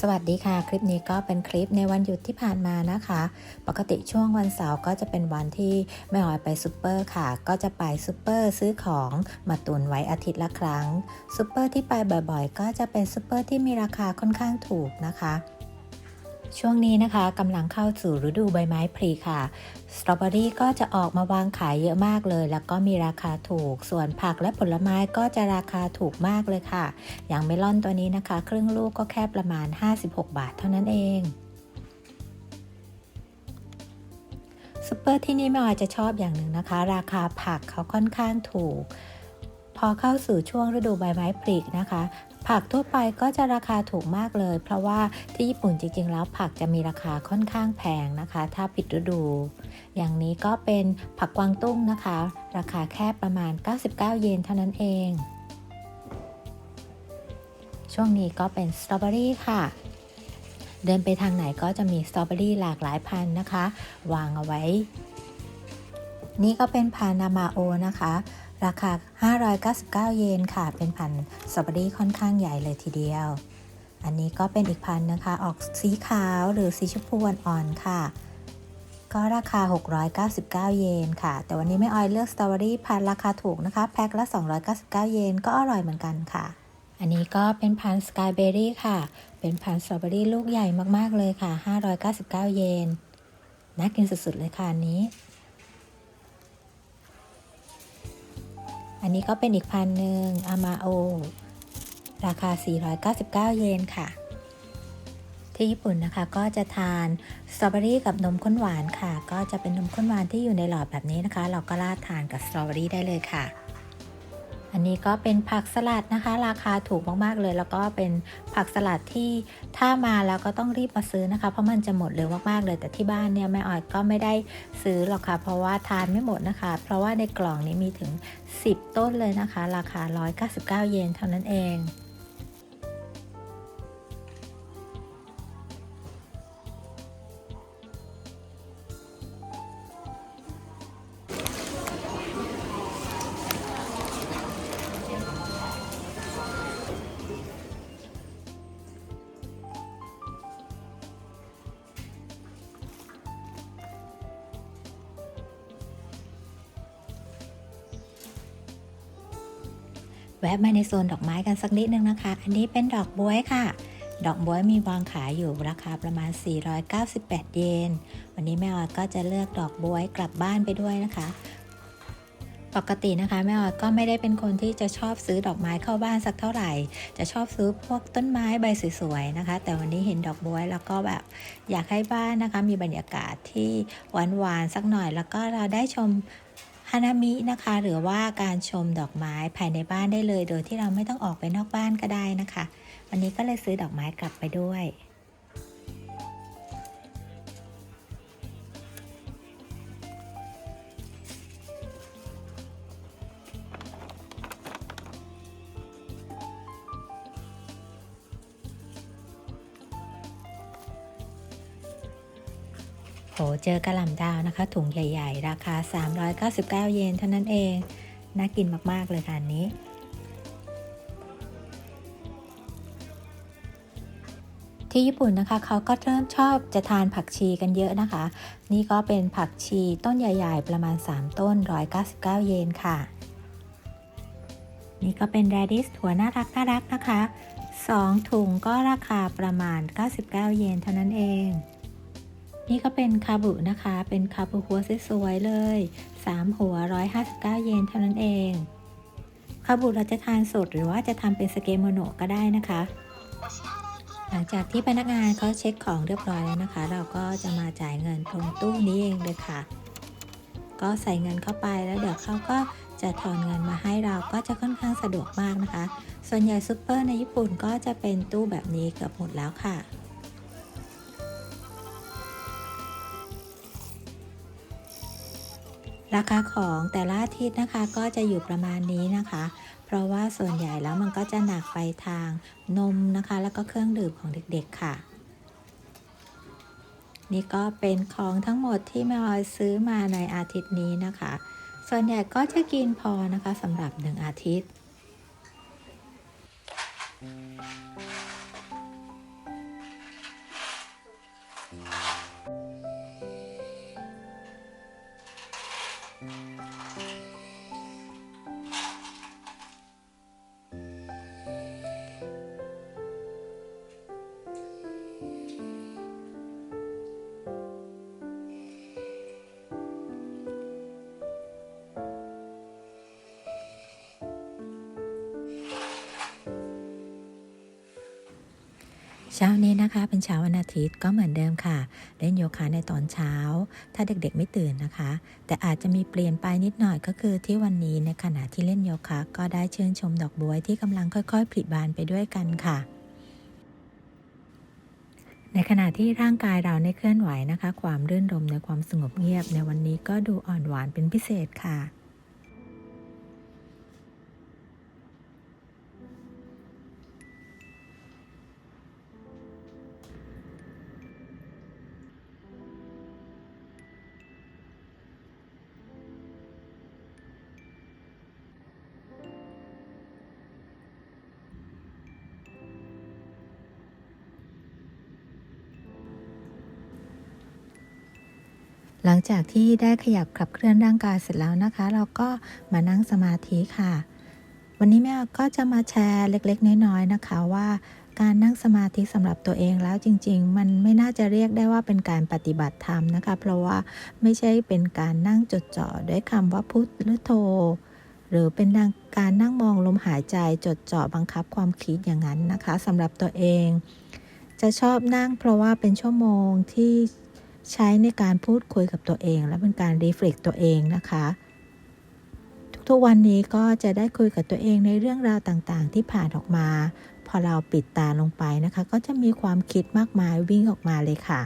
สวัสดีค่ะ คลิปนี้ก็เป็นคลิปในวันหยุดที่ผ่านมานะคะ ปกติช่วงวันเสาร์ก็จะเป็นวันที่แม่ออยไปซูเปอร์ค่ะ ก็จะไปซูเปอร์ซื้อของมาตุนไว้อาทิตย์ละครั้งซูเปอร์ที่ไปบ่อยๆ ก็จะเป็นซูเปอร์ที่มีราคาค่อนข้างถูกนะคะ ช่วงนี้นะคะกำลังเข้าสู่ฤดูใบไม้ผลิค่ะ สตรอเบอรี่ก็จะออกมาวางขายเยอะมากเลย แล้วก็มีราคาถูก ส่วนผักและผลไม้ก็จะราคาถูกมากเลยค่ะ อย่างเมลอนตัวนี้นะคะ ครึ่งลูกก็แค่ประมาณ 56 บาทเท่านั้นเองซูเปอร์ที่นี่แม่ออยจะชอบอย่างหนึ่งนะคะ ราคาผักเขาค่อนข้างถูก พอเข้าสู่ช่วงฤดูใบไม้ผลินะคะ ผักทั่วไปก็จะราคาถูกมากเลย เพราะว่าที่ญี่ปุ่นจริง ๆ แล้วผักจะมีราคาค่อนข้างแพงนะคะ ถ้าปิดฤดู อย่างนี้ก็เป็นผักกวางตุ้งนะคะ ราคาแค่ประมาณ 99 เยนเท่านั้นเอง ช่วงนี้ก็เป็นสตรอเบอรี่ค่ะ เดินไปทางไหนก็จะมีสตรอเบอรี่หลากหลายพันธุ์นะคะ วางเอาไว้ นี่ก็เป็นพานามาโอนะคะ ราคา 599 เยนค่ะ เป็นพันน์สตรอเบอรี่ค่อนข้างใหญ่เลยทีเดียว อันนี้ก็เป็นอีกพันน์นะคะ ออกสีขาวหรือสีชมพูอ่อนๆค่ะ ก็ราคา 699 เยนค่ะ แต่วันนี้ไม่ออยเลือกสตรอเบอรี่พันน์ราคาถูกนะคะ แพ็คละ 299 เยน ก็อร่อยเหมือนกันค่ะ อันนี้ก็เป็นพันน์สกายเบอรี่ค่ะ เป็นพันน์สตรอเบอรี่ลูกใหญ่มากๆเลยค่ะ 599 เยน น่ากินสุดๆเลยค่ะอันนี้ อันนี้ก็เป็นอีกพันหนึ่งอามาโอ ราคา 499 เยนค่ะ ที่ญี่ปุ่นนะคะก็จะทานสตรอเบอรี่กับนมข้นหวานค่ะ ก็จะเป็นนมข้นหวานที่อยู่ในหลอดแบบนี้นะคะ เราก็ราดทานกับสตรอเบอรี่ได้เลยค่ะ อันนี้ก็เป็นผักสลัดนะคะ ราคาถูกมากๆเลย แล้วก็เป็นผักสลัดที่ถ้ามาแล้วก็ต้องรีบมาซื้อนะคะ เพราะมันจะหมดเร็วมากๆเลย แต่ที่บ้านเนี่ยแม่ออยก็ไม่ได้ซื้อหรอกค่ะ เพราะว่าทานไม่หมดนะคะ เพราะว่าในกล่องนี้มีถึง 10 ต้นเลยนะคะ ราคา 199 เยนเท่านั้นเองะมาในโซนดอกไม้กันสักนิดนึงนะคะ อันนี้เป็นดอกบวยค่ะ ดอกบวยมีวางขายอยู่ราคาประมาณ 498 เยน วันนี้แม่ออยก็จะเลือกดอกบวยกลับบ้านไปด้วยนะคะ ปกตินะคะแม่ออยก็ไม่ได้เป็นคนที่จะชอบซื้อดอกไม้เข้าบ้านสักเท่าไหร่ จะชอบซื้อพวกต้นไม้ใบสวยๆนะคะ แต่วันนี้เห็นดอกบวยแล้วก็แบบอยากให้บ้านนะคะ มีบรรยากาศที่หวานๆสักหน่อย แล้วก็เราได้ชม ฮานามินะคะ หรือว่าการชมดอกไม้ภายในบ้านได้เลย โดยที่เราไม่ต้องออกไปนอกบ้านก็ได้นะคะ วันนี้ก็เลยซื้อดอกไม้กลับไปด้วย โหเจอกระหล่ำดาวนะคะ ถุงใหญ่ ๆ ราคา 399 เยนเท่านั้นเอง น่ากินมากๆเลยค่ะอันนี้ ที่ญี่ปุ่นนะคะเขาก็เริ่มชอบจะทานผักชีกันเยอะนะคะ นี่ก็เป็นผักชีต้นใหญ่ ๆ ประมาณ 3 ต้น 199 เยนค่ะ นี่ก็เป็นแรดิสถั่วน่ารักน่ารักนะคะ 2 ถุงก็ราคาประมาณ 99 เยนเท่านั้นเอง นี่ก็เป็นคาบุนะคะ เป็นคาบุหัวสวยๆเลย 3 หัว 159 เยนเท่านั้นเอง คาบุเราจะทานสดหรือว่าจะทำเป็นสเกโมโนก็ได้นะคะ หลังจากที่พนักงานเขาเช็คของเรียบร้อยแล้วนะคะ เราก็จะมาจ่ายเงินตรงตู้นี้เองเลยค่ะ ก็ใส่เงินเข้าไปแล้วเดี๋ยวเขาก็จะถอนเงินมาให้เราก็จะค่อนข้างสะดวกมากนะคะ ส่วนใหญ่ซูเปอร์ในญี่ปุ่นก็จะเป็นตู้แบบนี้เกือบหมดแล้วค่ะ ราคาของแต่ละอาทิตย์นะคะก็จะอยู่ประมาณนี้นะคะ เพราะว่าส่วนใหญ่แล้วมันก็จะหนักไปทางนมนะคะ แล้วก็เครื่องดื่มของเด็กๆค่ะ นี่ก็เป็นของทั้งหมดที่แม่ออยซื้อมาในอาทิตย์นี้นะคะ ส่วนใหญ่ก็จะกินพอนะคะสำหรับหนึ่งอาทิตย์ เช้านี้นะคะเป็นเช้าวันอาทิตย์ก็เหมือนเดิมค่ะ เล่นโยคะในตอนเช้า ถ้าเด็กๆไม่ตื่นนะคะ แต่อาจจะมีเปลี่ยนไปนิดหน่อยก็คือที่วันนี้ในขณะที่เล่นโยคะ ก็ได้เชื่นชมดอกบัวที่กำลังค่อย ๆผลิบานไปด้วยกันค่ะ ในขณะที่ร่างกายเราในเคลื่อนไหวนะคะ ความรื่นรมในความสงบเงียบ ในวันนี้ก็ดูอ่อนหวานเป็นพิเศษค่ะ หลังจากที่ได้ขยับขับเคลื่อนร่างกายเสร็จแล้วนะคะ เราก็มานั่งสมาธิค่ะ วันนี้แม่ก็จะมาแชร์เล็กๆ น้อยๆนะคะว่า การนั่งสมาธิสำหรับตัวเองแล้วจริง ๆ มันไม่น่าจะเรียกได้ว่าเป็นการปฏิบัติธรรมนะคะ เพราะว่าไม่ใช่เป็นการนั่งจดจ่อด้วยคำว่าพุทธหรือโทหรือเป็นการนั่งมองลมหายใจจดจ่อบังคับความคิดอย่างนั้นนะคะสำหรับตัวเอง จะชอบนั่งเพราะว่าเป็นชั่วโมงที่ ใช้ในการพูดคุยกับตัวเอง และเป็นการรีเฟล็กตัวเองนะคะ ทุกๆวันนี้ก็จะได้คุยกับตัวเองในเรื่องราวต่างๆ ที่ผ่านออกมา พอเราปิดตาลงไปนะคะ ก็จะมีความคิดมากมายวิ่งออกมาเลยค่ะ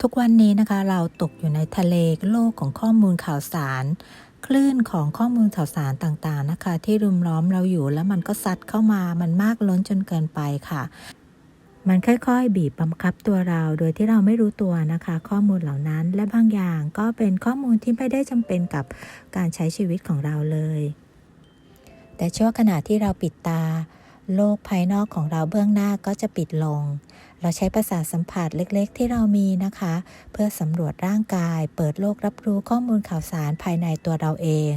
ทุกวันนี้นะคะเราตกอยู่ในทะเลโลกของข้อมูลข่าวสารคลื่นของข้อมูลข่าวสารต่างๆนะคะ ที่รุมล้อมเราอยู่แล้วมันก็ซัดเข้ามามันมากล้นจนเกินไปค่ะ มันค่อยๆ บีบบังคับตัวเราโดยที่เราไม่รู้ตัวนะคะ ข้อมูลเหล่านั้นและบางอย่างก็เป็นข้อมูลที่ไม่ได้จำเป็นกับการใช้ชีวิตของเราเลย แต่ช่วงขณะที่เราปิดตา โลกภายนอกของเราเบื้องหน้าก็จะปิดลง เราใช้ประสาทสัมผัสเล็กๆ ที่เรามีนะคะ เพื่อสำรวจร่างกาย เปิดโลกรับรู้ข้อมูลข่าวสารภายในตัวเราเอง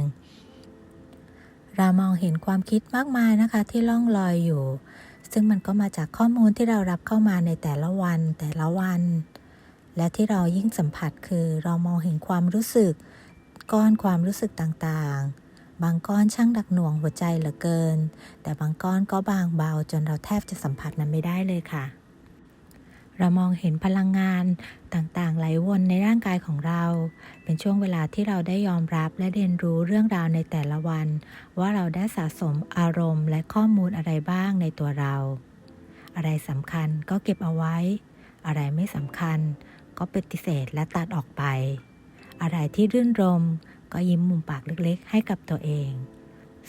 เรามองเห็นความคิดมากมายนะคะที่ล่องลอยอยู่ ซึ่งมันก็มาจากข้อมูลที่เรารับเข้ามาในแต่ละวันแต่ละวัน และที่เรายิ่งสัมผัสคือเรามองเห็นความรู้สึก ก้อนความรู้สึกต่างๆ บางก้อนช่างดักหน่วงหัวใจเหลือเกิน แต่บางก้อนก็บางเบาจนเราแทบจะสัมผัสนั้นไม่ได้เลยค่ะ เรามองเห็นพลังงานต่างๆ ไหลวนในร่างกายของเรา เป็นช่วงเวลาที่เราได้ยอมรับและเรียนรู้เรื่องราวในแต่ละวัน ว่าเราได้สะสมอารมณ์ และข้อมูลอะไรบ้างในตัวเรา อะไรสำคัญก็เก็บเอาไว้ อะไรไม่สำคัญ ก็ปฏิเสธและตัดออกไป อะไรที่รื่นรมก็ยิ้มมุมปากเล็กๆ ให้กับตัวเอง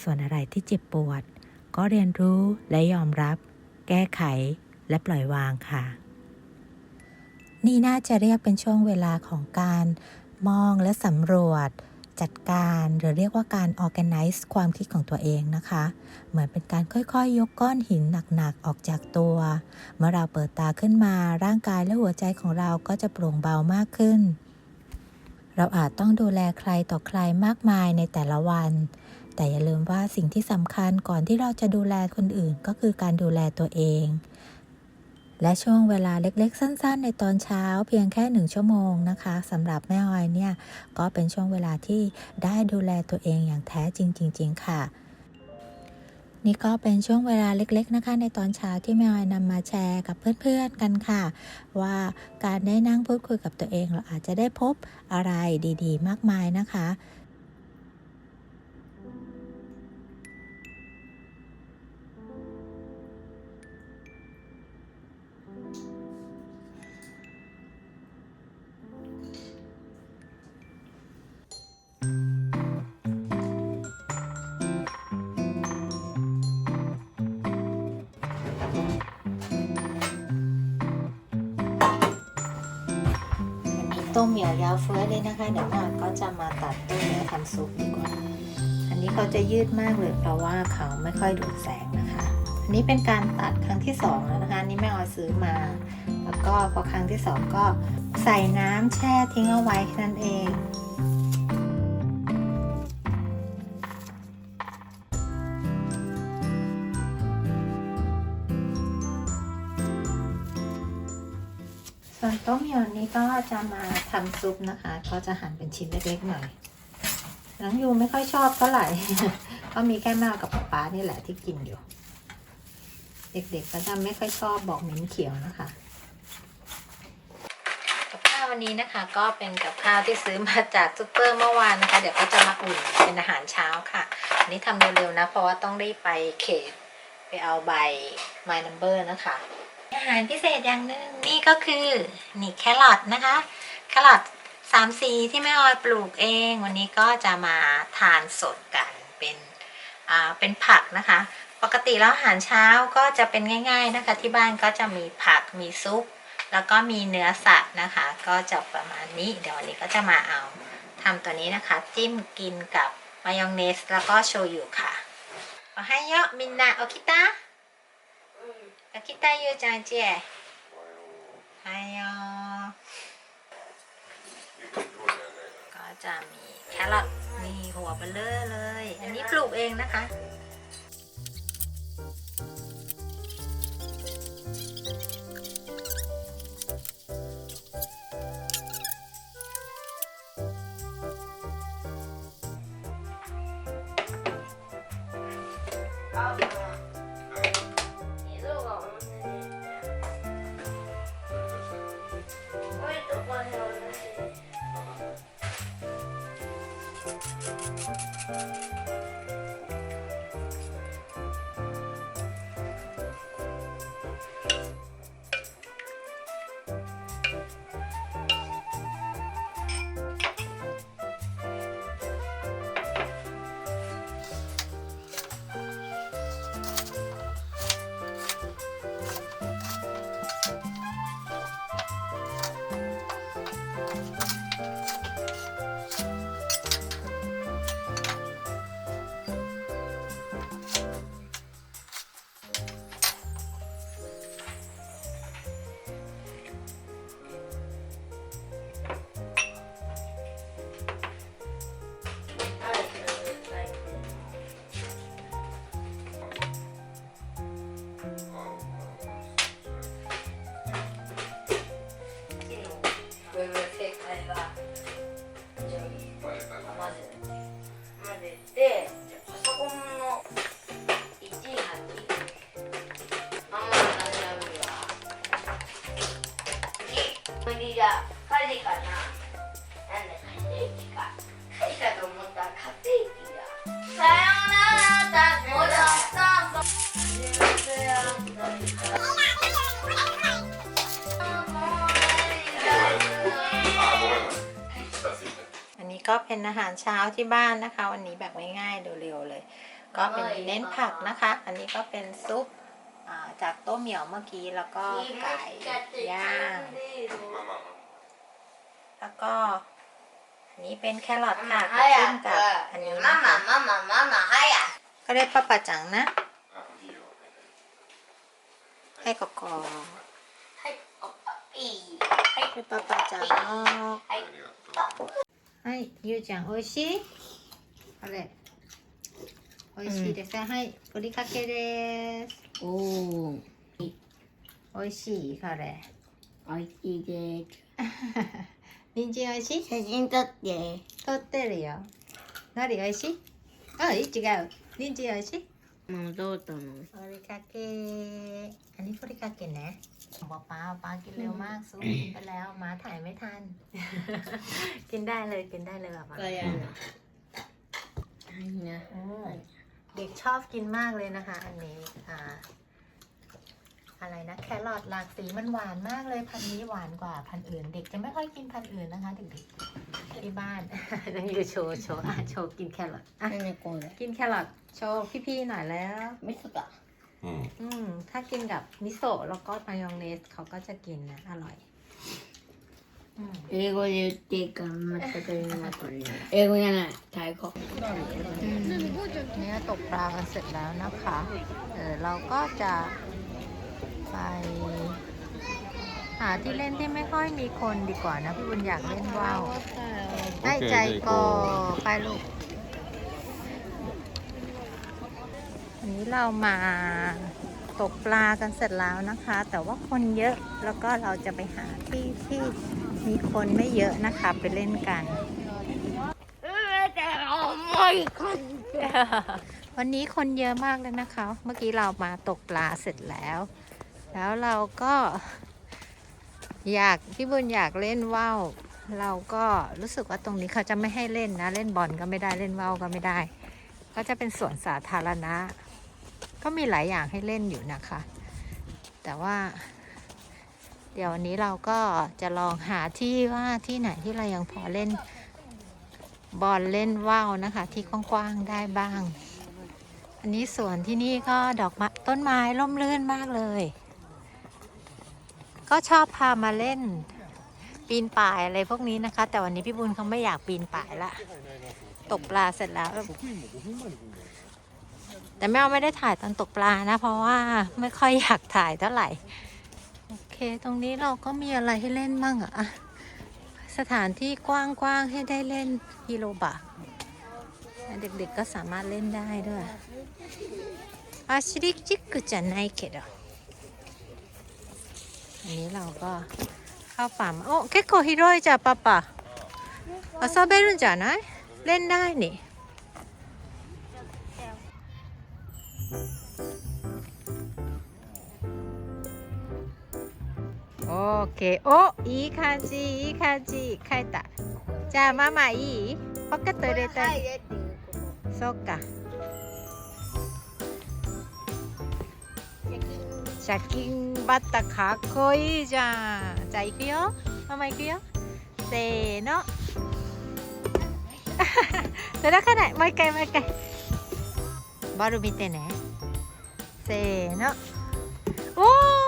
ส่วนอะไรที่เจ็บปวด ก็เรียนรู้และยอมรับ แก้ไขและปล่อยวางค่ะ นี่น่าจะเรียกเป็นช่วงเวลาของการมองและสำรวจ จัดการหรือเรียกว่าการ organize ความคิดของตัวเองนะคะ เหมือนเป็นการค่อยๆยกก้อนหินหนักๆออกจากตัว เมื่อเราเปิดตาขึ้นมาร่างกายและหัวใจของเราก็จะโปร่งเบามากขึ้น เราอาจต้องดูแลใครต่อใครมากมายในแต่ละวัน แต่อย่าลืมว่าสิ่งที่สำคัญก่อนที่เราจะดูแลคนอื่นก็คือการดูแลตัวเอง และช่วงเวลาเล็กๆ สั้น ๆ ในตอนเช้าเพียงแค่หนึ่งชั่วโมงนะคะสำหรับแม่ออยเนี่ย ก็เป็นช่วงเวลาที่ได้ดูแลตัวเองอย่างแท้จริงจริง ๆ ค่ะนี่ก็เป็นช่วงเวลาเล็ก ๆ นะคะ ในตอนเช้าที่แม่ออยนำมาแชร์กับเพื่อน ๆ กันค่ะ ว่าการได้นั่งพูดคุยกับตัวเองเราอาจจะได้พบอะไรดี ๆ มากมายนะคะ ต้มเหมียวยาวเฟ้อเลยนะคะ เดี๋ยวหน้าก็จะมาตัดต้มเหมียวทำซุปดีกว่า อันนี้เขาจะยืดมากเลยเพราะว่าเขาไม่ค่อยดูดแสงนะคะ อันนี้เป็นการตัดครั้งที่สองแล้วนะคะนนี่แม่ออยซื้อมา แล้วก็พอครั้งที่สองก็ใส่น้ำแช่ทิ้งเอาไว้นั่นเอง ส่วนต้มยำนี้ก็จะมาทำซุปนะคะ ก็จะหั่นเป็นชิ้นเล็กๆหน่อยน้องยูไม่ค่อยชอบเท่าไหร่ ก็มีแค่แม่กับป๊าป๊านี่แหละที่กินอยู่ เด็กๆก็จะไม่ค่อยชอบบอกเหม็นเขียวนะคะกับข้าววันนี้นะคะ ก็เป็นกับข้าวที่ซื้อมาจากซูเปอร์เมื่อวานนะคะ เดี๋ยวก็จะมาอุ่นเป็นอาหารเช้าค่ะ อันนี้ทำเร็วๆนะ เพราะว่าต้องได้ไปเขตไปเอาใบ My Number นะคะ อาหารพิเศษอย่างหนึ่งนี่ก็คือนี่แครอทนะคะแครอทสามสีที่แม่ออยปลูกเอง วันนี้ก็จะมาทานสดกันเป็นอ่าเป็นผักนะคะ ปกติแล้วอาหารเช้าก็จะเป็นง่าย ๆนะคะ ที่บ้านก็จะมีผักมีซุป แล้วก็มีเนื้อสัตว์นะคะ ก็จะประมาณนี้เดี๋ยววันนี้ก็จะมาเอาทำตัวนี้นะคะ จิ้มกินกับมายองเนส แล้วก็โชยุค่ะโอไฮโยะมินนาโอคิตะ โอคิตะยูจังเจไฮโยก็จะมีแครอทมีหัวเบลเลอร์เลย อันนี้ปลูกเองนะคะ 無理だカリかななんだ家庭機かカリかと思ったら家庭機ださようならたもだったすいませんあんた อันนี้ก็เป็นอาหารเช้าที่บ้านนะคะ วันนี้แบบง่ายๆเร็วๆเลย ก็เป็นเน้นผักนะคะ อันนี้ก็เป็นซุปอ่า จากต้มเหมียวเมื่อกี้แล้วก็ไก่ย่างแล้วก็อันนี้เป็นแครอทค่ะกับจิ้นกับอันนี้นะคะก็ได้ป้าป่าจังนะให้กอกให้กอกให้ป้าป่าจังให้ยูจังโอชิอะไร โออิชิですให้ふりかけですおーโออิชิこれおいしいです人参おいしい写真撮って撮ってるよ何おいしいあい違う人参おいしいもうどうとのふりかけอันนี้ふりかけねป๊าป๊าป๊ากินเร็วมากสู้กินไปแล้วม้าถ่ายไม่ทัน กินได้เลยกินได้เลยแบบว่า これやるはいな โอ้เ เด็กชอบกินมากเลยนะคะ อันนี้อ่าอะไรนะแครอทหลากสีมันหวานมากเลยพันนี้หวานกว่าพันอื่น เด็กจะไม่ค่อยกินพันอื่นนะคะเด็กๆที่บ้านนั่งอยู่โชว์โชว์โชว์กินแครอทไม่มีโกงเลยกินแครอทโชว์พี่ๆหน่อยแล้วมิโซะอืมถ้ากินกับมิโซะแล้วก็มายองเนสเขาก็จะกินนะอร่อย 英語で言っていいか全く言えませんね英語じゃない太鼓 เนี่ยตกปลากันเสร็จแล้วนะคะ เออเราก็จะไป หาที่เล่นที่ไม่ค่อยมีคนดีกว่านะ พี่บุญอยากเล่นว่าวให้ใจก็ไปลูกวันนี้เรามาตกปลากันเสร็จแล้วนะคะ แต่ว่าคนเยอะแล้วก็เราจะไปหาที่ที่ มีคนไม่เยอะนะคะไปเล่นกัน วันนี้คนเยอะมากเลยนะคะ เมื่อกี้เรามาตกปลาเสร็จแล้ว แล้วเราก็อยากพี่บุญอยากเล่นว่าวเราก็รู้สึกว่าตรงนี้เขาจะไม่ให้เล่นนะ เล่นบอลก็ไม่ได้เล่นว่าวก็ไม่ได้ ก็จะเป็นสวนสาธารณะ ก็มีหลายอย่างให้เล่นอยู่นะคะ แต่ว่า เดี๋ยววันนี้เราก็จะลองหาที่ว่าที่ไหนที่เรายังพอเล่นบอลเล่นว่าวนะคะ ที่กว้างๆได้บ้าง อันนี้สวนที่นี่ก็ดอกไม้ต้นไม้ร่มรื่นมากเลย ก็ชอบพามาเล่น ปีนป่ายอะไรพวกนี้นะคะ แต่วันนี้พี่บุญเขาไม่อยากปีนป่ายละตกปลาเสร็จแล้ว แต่แม่เอาไม่ได้ถ่ายตอนตกปลานะ เพราะว่าไม่ค่อยอยากถ่ายเท่าไหร่ คตรงนี้เราก็มีอะไรให้เล่นบ้างอะ สถานที่กว้างๆให้ได้เล่นฮิโรบะ เด็กๆก็สามารถเล่นได้ด้วยอาชิริจิกจะไนเกดอันนี้เราก็เข้าป่ามาโอ้เกโคฮิโร่จ้ะป้าป้าอาซาเบรุนจ้ะนะเล่นได้นี่ ケーおいい感じいい感じ。帰った。じゃあママいい？ポケット入れた。い入れっていうか。シャキンバッタかっこいいじゃん。じゃあ行くよ。ママ行くよ。せーの。届かない。もう一回もう一回。バル見てね。せーの。おー！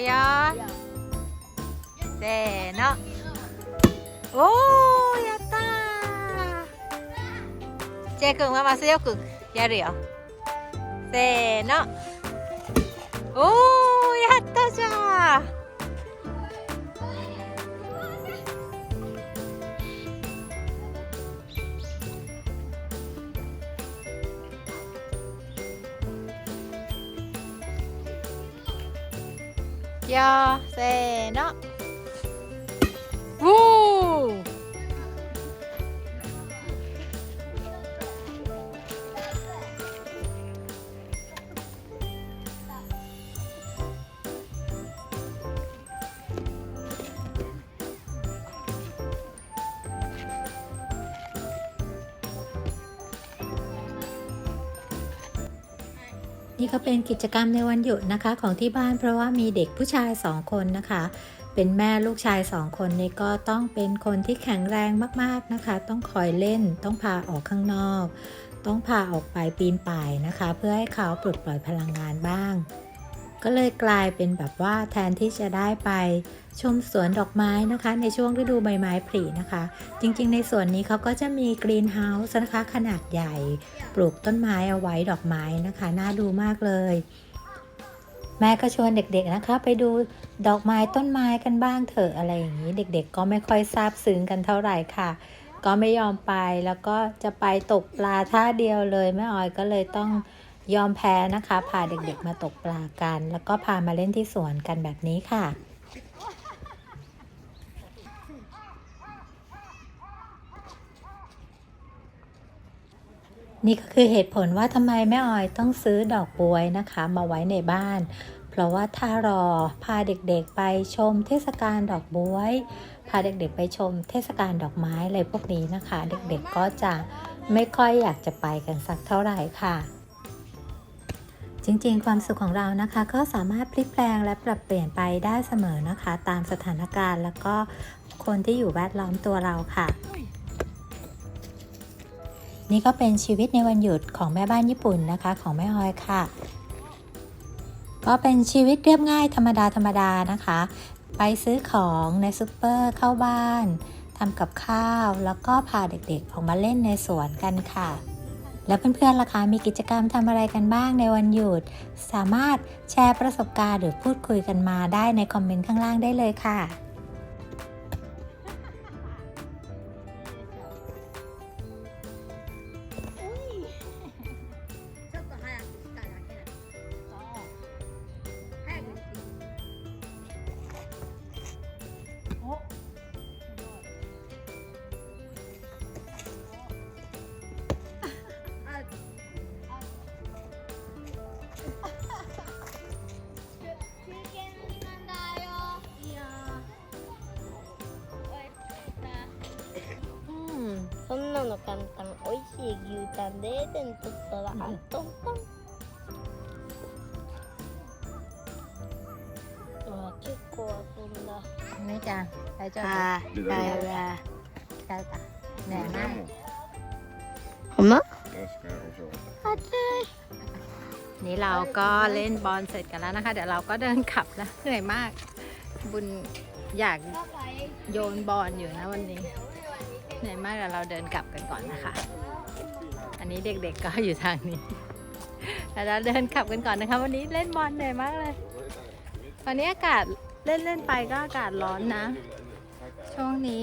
くよ。せーの。おーやったー。チェイ君ママ強くやるよ。せーの。おー。よ。せーの。 ก็เป็นกิจกรรมในวันหยุดนะคะของที่บ้านเพราะว่ามีเด็กผู้ชายสองคนนะคะ เป็นแม่ลูกชายสองคนนี่ก็ต้องเป็นคนที่แข็งแรงมากๆนะคะ ต้องคอยเล่น ต้องพาออกข้างนอก ต้องพาออกไปปีนป่ายนะคะ เพื่อให้เขาปลดปล่อยพลังงานบ้าง ก็เลยกลายเป็นแบบว่าแทนที่จะได้ไปชมสวนดอกไม้นะคะ ในช่วงฤดูใบไม้ผลินะคะ จริงๆ ในสวนนี้เขาก็จะมีกรีนเฮาส์นะคะขนาดใหญ่ ปลูกต้นไม้เอาไว้ดอกไม้นะคะ น่าดูมากเลย แม่ก็ชวนเด็กๆนะคะ ไปดูดอกไม้ต้นไม้กันบ้างเถอะอะไรอย่างนี้ เด็กๆ ก็ไม่ค่อยซาบซึ้งกันเท่าไหร่ค่ะ ก็ไม่ยอมไปแล้วก็จะไปตกปลาท่าเดียวเลยแม่ออยก็เลยต้อง ยอมแพ้นะคะ พาเด็กๆมาตกปลากัน แล้วก็พามาเล่นที่สวนกันแบบนี้ค่ะ นี่ก็คือเหตุผลว่าทำไมแม่ออยต้องซื้อดอกบวยนะคะ มาไว้ในบ้าน เพราะว่าถ้ารอพาเด็กๆไปชมเทศกาลดอกบวยพาเด็กๆไปชมเทศกาลดอกไม้อะไรพวกนี้นะคะ เด็กๆก็จะไม่ค่อยอยากจะไปกันสักเท่าไหร่ค่ะ จริงๆ ความสุขของเรานะคะ ก็สามารถพลิกแปลงและปรับเปลี่ยนไปได้เสมอนะคะ ตามสถานการณ์แล้วก็คนที่อยู่แวดล้อมตัวเราค่ะ นี่ก็เป็นชีวิตในวันหยุดของแม่บ้านญี่ปุ่นนะคะ ของแม่ออยค่ะ ก็เป็นชีวิตเรียบง่ายธรรมดาธรรมดานะคะ ไปซื้อของในซูเปอร์เข้าบ้านทำกับข้าว แล้วก็พาเด็กๆออกมาเล่นในสวนกันค่ะ แล้วเพื่อนๆล่ะคะมีกิจกรรมทำอะไรกันบ้างในวันหยุด สามารถแชร์ประสบการณ์หรือพูดคุยกันมาได้ในคอมเมนต์ข้างล่างได้เลยค่ะ 안 되든 떴어라 안 떴 어. 와, 키코 아픈 다. นี่จ้ะไปเจ้าค่ะได้เวลาได้จ้ะเหนื่อย 뭐 냐, มาก 뭐. 엄 마? 알았 어, 그냥 오 셔. นี่เราก็เล่นบอลเสร็จกันแล้วนะคะ เดี๋ยวเราก็เดินขับนะเหนื่อยมาก บุญอยากโยนบอลอยู่นะวันนี้ เหนื่อยมากเดี๋ยวเราเดินกลับกันก่อนนะคะ นนี้เด็กๆก็อยู่ทางนี้แต่เราเดินกลับกันก่อนนะคะ วันนี้เล่นบอลเหนื่อยมากเลยวันนี้อากาศเล่นเล่นๆไปก็อากาศร้อนนะ ช่วงนี้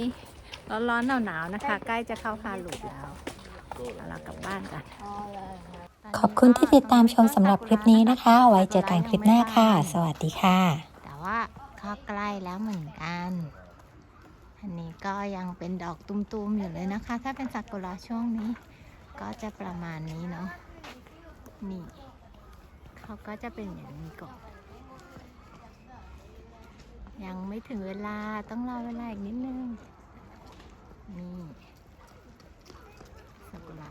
ร้อนๆหนาวๆนะคะ ใกล้จะเข้าฮาลูปแล้วเอาเรากลับบ้านกันขอบคุณที่ติดตามชมสำหรับคลิปนี้นะคะ ไว้เจอกันคลิปหน้าค่ะ สวัสดีค่ะ แต่ว่าก็ใกล้แล้วเหมือนกัน อันนี้ก็ยังเป็นดอกตุ้มๆอยู่เลยนะคะ ถ้าเป็นซากุระช่วงนี้ ก็จะประมาณนี้เนาะนี่เขาก็จะเป็นอย่างนี้ก่อน ยังไม่ถึงเวลาต้องรอเวลาอีกนิดนึงนี่สกุระ